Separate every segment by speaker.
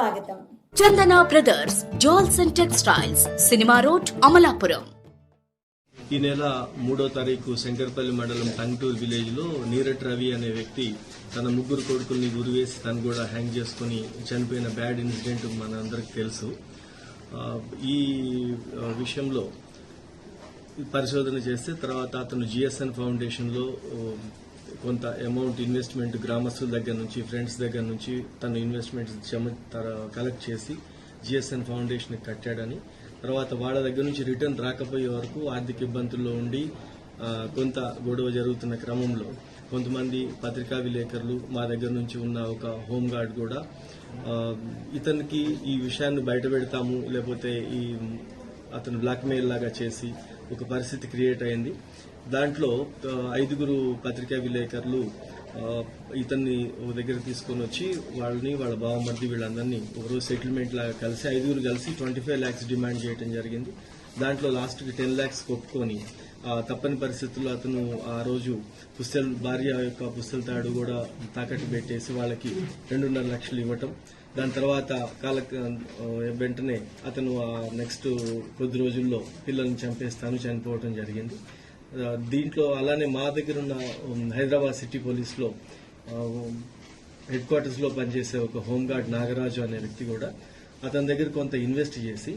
Speaker 1: స్వాగతం.
Speaker 2: Chandana brothers jewels and textiles cinema road Amalapuram.
Speaker 3: ఈ నెల మూడో తారీఖు శంకర్పల్లి మండలం టంగ్టూర్ విలేజ్లో నీరట్ రవి అనే వ్యక్తి తన ముగ్గురు కొడుకుల్ని గురివేసి తను కూడా హ్యాంగ్ చేసుకుని చనిపోయిన బ్యాడ్ ఇన్సిడెంట్ మన అందరికి తెలుసు. ఆ, ఈ విషయంలో పరిశోధన చేస్తే తర్వాత అతను జిఎస్ఎన్ ఫౌండేషన్లో ఓ, కొంత అమౌంట్ ఇన్వెస్ట్మెంట్ గ్రామస్తుల దగ్గర నుంచి ఫ్రెండ్స్ దగ్గర నుంచి తన ఇన్వెస్ట్మెంట్ జమ తర- కలెక్ట్ చేసి జిఎస్ఎన్ ఫౌండేషన్ కట్టాడని. తర్వాత వాళ్ళ దగ్గర నుంచి రిటర్న్ రాకపోయే వరకు ఆర్థిక ఇబ్బందుల్లో ఉండి కొంత గొడవ జరుగుతున్న క్రమంలో కొంతమంది పత్రికా విలేకరులు మా దగ్గర నుంచి ఉన్న ఒక హోమ్ గార్డ్ కూడా ఇతనికి ఈ విషయాన్ని బయట పెడతాము లేకపోతే ఈ అతను బ్లాక్మెయిల్ లాగా చేసి ఒక పరిస్థితి క్రియేట్ అయింది. దాంట్లో ఐదుగురు పత్రికా విలేకరులు ఇతన్ని ఒక దగ్గర తీసుకొని వచ్చి వాళ్ళని వాళ్ళ బావమర్ది వీళ్ళందరినీ ఒకరోజు సెటిల్మెంట్ లాగా కలిసి ఐదుగురు కలిసి ట్వంటీ ఫైవ్ ల్యాక్స్ డిమాండ్ చేయడం జరిగింది. దాంట్లో లాస్ట్కి టెన్ ల్యాక్స్ ఒప్పుకొని తప్పని పరిస్థితుల్లో అతను ఆ రోజు పుస్తల్ భార్య యొక్క పుస్తల తాడు కూడా తాకట్టు పెట్టేసి వాళ్ళకి రెండున్నర లక్షలు ఇవ్వటం. దాని తర్వాత కాల వెంటనే అతను నెక్స్ట్ కొద్ది రోజుల్లో పిల్లల్ని చంపేస్తాను చనిపోవటం జరిగింది. దీంట్లో అలానే మా దగ్గర ఉన్న హైదరాబాద్ సిటీ పోలీస్లో హెడ్ క్వార్టర్స్లో పనిచేసే ఒక హోంగార్డ్ నాగరాజు అనే వ్యక్తి కూడా అతని దగ్గర కొంత ఇన్వెస్ట్ చేసి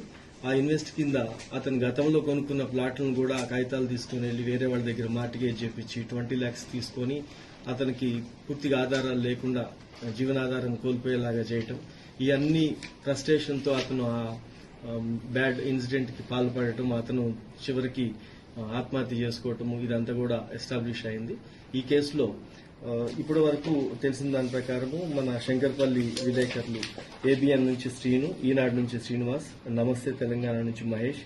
Speaker 3: ఆ ఇన్వెస్ట్ కింద అతను గతంలో కొనుక్కున్న ప్లాట్లను కూడా ఆ కాగితాలు తీసుకుని వెళ్ళి వేరే వాళ్ళ దగ్గర మార్టిగేజ్ చేపించి ట్వంటీ ల్యాక్స్ తీసుకొని అతనికి పూర్తిగా ఆధారాలు లేకుండా జీవనాధారం కోల్పోయేలాగా చేయటం. ఇవన్నీ అన్ని అతను ఆ బ్యాడ్ ఇన్సిడెంట్కి పాల్పడటం అతను చివరికి ఆత్మహత్య చేసుకోవటము ఇదంతా కూడా ఎస్టాబ్లిష్ అయింది. ఈ కేసులో ఇప్పటి వరకు తెలిసిన దాని ప్రకారము మన శంకర్పల్లి విలేకరులు ఏబిఎన్ నుంచి శ్రీను ఈనాడు నుంచి శ్రీనివాస్ నమస్తే తెలంగాణ నుంచి మహేష్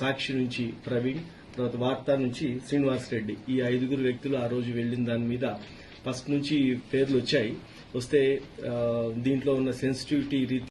Speaker 3: సాక్షి నుంచి ప్రవీణ్ తర్వాత వార్తా నుంచి శ్రీనివాస్ రెడ్డి. ఈ ఐదుగురు వ్యక్తులు ఆ రోజు వెళ్ళిన దాని మీద ఫస్ట్ నుంచి పేర్లు వచ్చాయి. వస్తే దీంట్లో ఉన్న సెన్సిటివిటీ రీతి